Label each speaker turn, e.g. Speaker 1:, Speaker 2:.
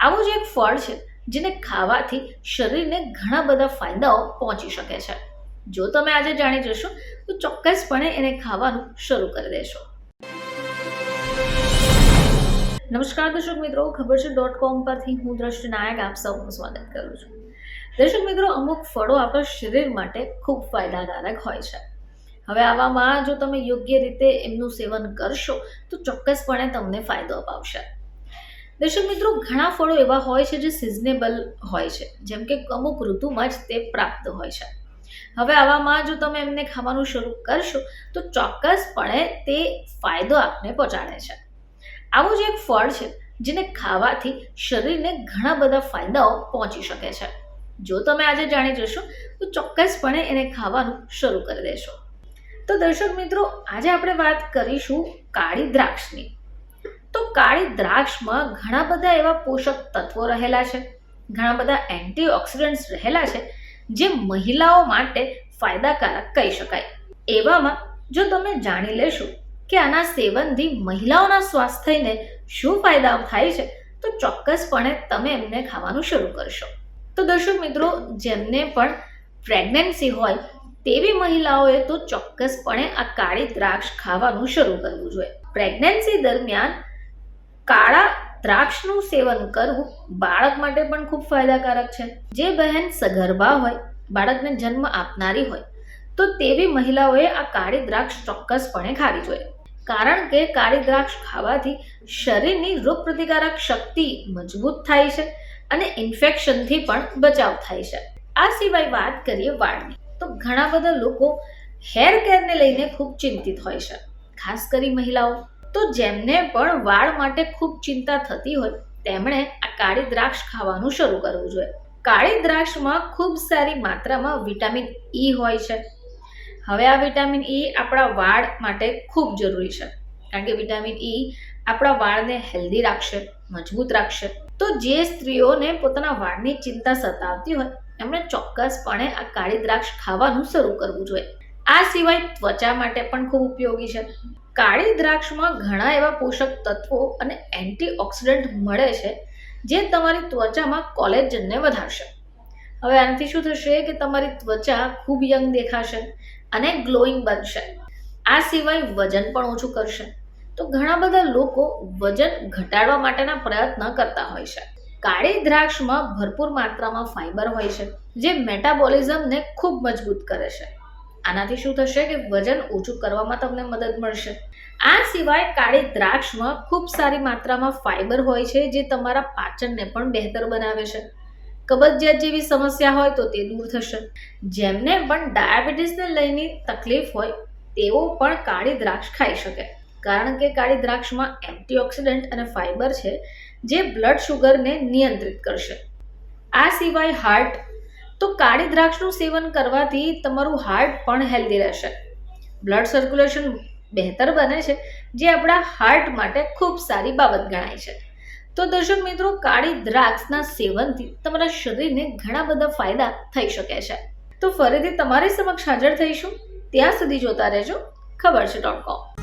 Speaker 1: આવું જ એક ફળ છે, જેને ખાવાથી શરીરને ઘણા બધા ફાયદાઓ પહોંચી શકે છે. જો તમે આજે જાણી જશો, તો ચોક્કસપણે એને ખાવાનું શરૂ કરી દેશો. નમસ્કાર દર્શક મિત્રો, ખબર છે. ડોટ કોમ પરથી હું દ્રષ્ટિ નાયક, આપ સૌનું સ્વાગત કરું છું. દર્શક મિત્રો, અમુક ફળો આપણા શરીર માટે ખૂબ ફાયદાકારક હોય છે. હવે આવામાં જો તમે યોગ્ય રીતે એમનું સેવન કરશો, તો ચોક્કસપણે તમને ફાયદો અપાવશે. દર્શક મિત્રો, ઘણા ફળો એવા હોય છે જે સિઝનેબલ હોય છે. જેમ કે અમુક ઋતુમાં જ તે પ્રાપ્ત હોય છે. હવે આવામાં જો તમે એમને ખાવાનું શરૂ કરશો, તો ચોક્કસપણે તે ફાયદો આપને પહોંચાડે છે. આવું જ એક ફળ છે, જેને ખાવાથી શરીરને ઘણા બધા ફાયદાઓ પહોંચી શકે છે. જો તમે આજે જાણી જશો, તો ચોક્કસપણે એને ખાવાનું શરૂ કરી દેશો. તો દર્શક મિત્રો, આજે આપણે વાત કરીશું કાળી દ્રાક્ષની. કાળી દ્રાક્ષમાં ઘણા બધા એવા પોષક તત્વો રહેલા છે. ઘણા બધા એન્ટીઓક્સિડન્ટ્સ રહેલા છે જે મહિલાઓ માટે ફાયદાકારક કહી શકાય. એવામાં જો તમે જાણી લેશો કે આના સેવનથી મહિલાઓના સ્વાસ્થ્યને શું ફાયદા થાય છે, તો ચોક્કસપણે તમે એમને ખાવાનું શરૂ કરશો. તો દર્શક મિત્રો, જેમને પણ પ્રેગ્નન્સી હોય તેવી મહિલાઓએ તો ચોક્કસપણે આ કાળી દ્રાક્ષ ખાવાનું શરૂ કરવું જોઈએ. પ્રેગ્નન્સી દરમિયાન કાળા દ્રાક્ષનું સેવન કરવું બાળક માટે પણ ખૂબ ફાયદાકારક છે. જે બહેન સગર્ભા હોય, બાળકને જન્મ આપનારી હોય, તો તેવી મહિલાઓએ આ કાળી દ્રાક્ષ ચોક્કસપણે ખાવી જોઈએ. કારણ કે કાળી દ્રાક્ષ ખાવાથી શરીરની રોગ પ્રતિકારક શક્તિ મજબૂત થાય છે અને ઇન્ફેક્શનથી પણ બચાવ થાય છે. આ સિવાય વાત કરીએ વાળની. તો ઘણા બધા લોકો હેર કેરને લઈને ખૂબ ચિંતિત હોય છે. ખાસ કરી મહિલાઓ તો જેમને પણ વાળ માટે ખૂબ ચિંતા થતી હોય, તેમણે આ કાળી દ્રાક્ષ ખાવાનું શરૂ કરવું જોઈએ. કાળી દ્રાક્ષમાં ખૂબ સારી માત્રામાં વિટામિન ઈ હોય છે. હવે આ વિટામિન ઈ આપણા વાળ માટે ખૂબ જરૂરી છે, કારણ કે વિટામિન ઈ આપણા વાળને હેલ્ધી રાખશે, મજબૂત રાખશે. તો જે સ્ત્રીઓને પોતાના વાળની ચિંતા સતાવતી હોય, એમણે ચોક્કસપણે આ કાળી દ્રાક્ષ ખાવાનું શરૂ કરવું જોઈએ. આ સિવાય ત્વચા માટે પણ ખૂબ ઉપયોગી છે. કાળી દ્રાક્ષમાં ઘણા એવા પોષક તત્વો અને એન્ટીઓક્સિડન્ટ મળે છે, જે તમારી ત્વચામાં કોલેજનને વધારશે. હવે આનાથી શું થશે કે તમારી ત્વચા ખૂબ યંગ દેખાશે અને ગ્લોઈંગ બનશે. આ સિવાય વજન પણ ઓછું કરશે. તો ઘણા બધા લોકો વજન ઘટાડવા માટેના પ્રયત્ન કરતા હોય છે. કાળી દ્રાક્ષમાં ભરપૂર માત્રામાં ફાઇબર હોય છે, જે મેટાબોલિઝમને ખૂબ મજબૂત કરે છે. આનાથી શું થશે કે વજન ઓછું કરવામાં તમને મદદ મળશે. આ સિવાય કાળી દ્રાક્ષમાં ખૂબ સારી માત્રામાં ફાઇબર હોય છે, જે તમારા પાચનને પણ બહેતર બનાવે છે. કબજિયાત જેવી સમસ્યા હોય તો તે દૂર થશે. જેમને પણ ડાયાબિટીસને લઈને તકલીફ હોય, તેઓ પણ કાળી દ્રાક્ષ ખાઈ શકે. કારણ કે કાળી દ્રાક્ષમાં એન્ટીઓક્સિડન્ટ અને ફાઇબર છે, જે બ્લડ શુગરને નિયંત્રિત કરશે. આ સિવાય હાર્ટ તો કાળી દ્રાક્ષનું સેવન કરવાથી તમારું હાર્ટ પણ હેલ્ધી રહેશે. બ્લડ સર્ક્યુલેશન બહેતર બને છે, જે આપણા હાર્ટ માટે ખૂબ સારી બાબત ગણાય છે. તો દર્શક મિત્રો, કાળી દ્રાક્ષના સેવનથી તમારા શરીરને ઘણા બધા ફાયદા થઈ શકે છે. તો ફરીથી તમારી સમક્ષ હાજર થઈશું. ત્યાં સુધી જોતા રહેજો. ખબર છે ડોટ કોમ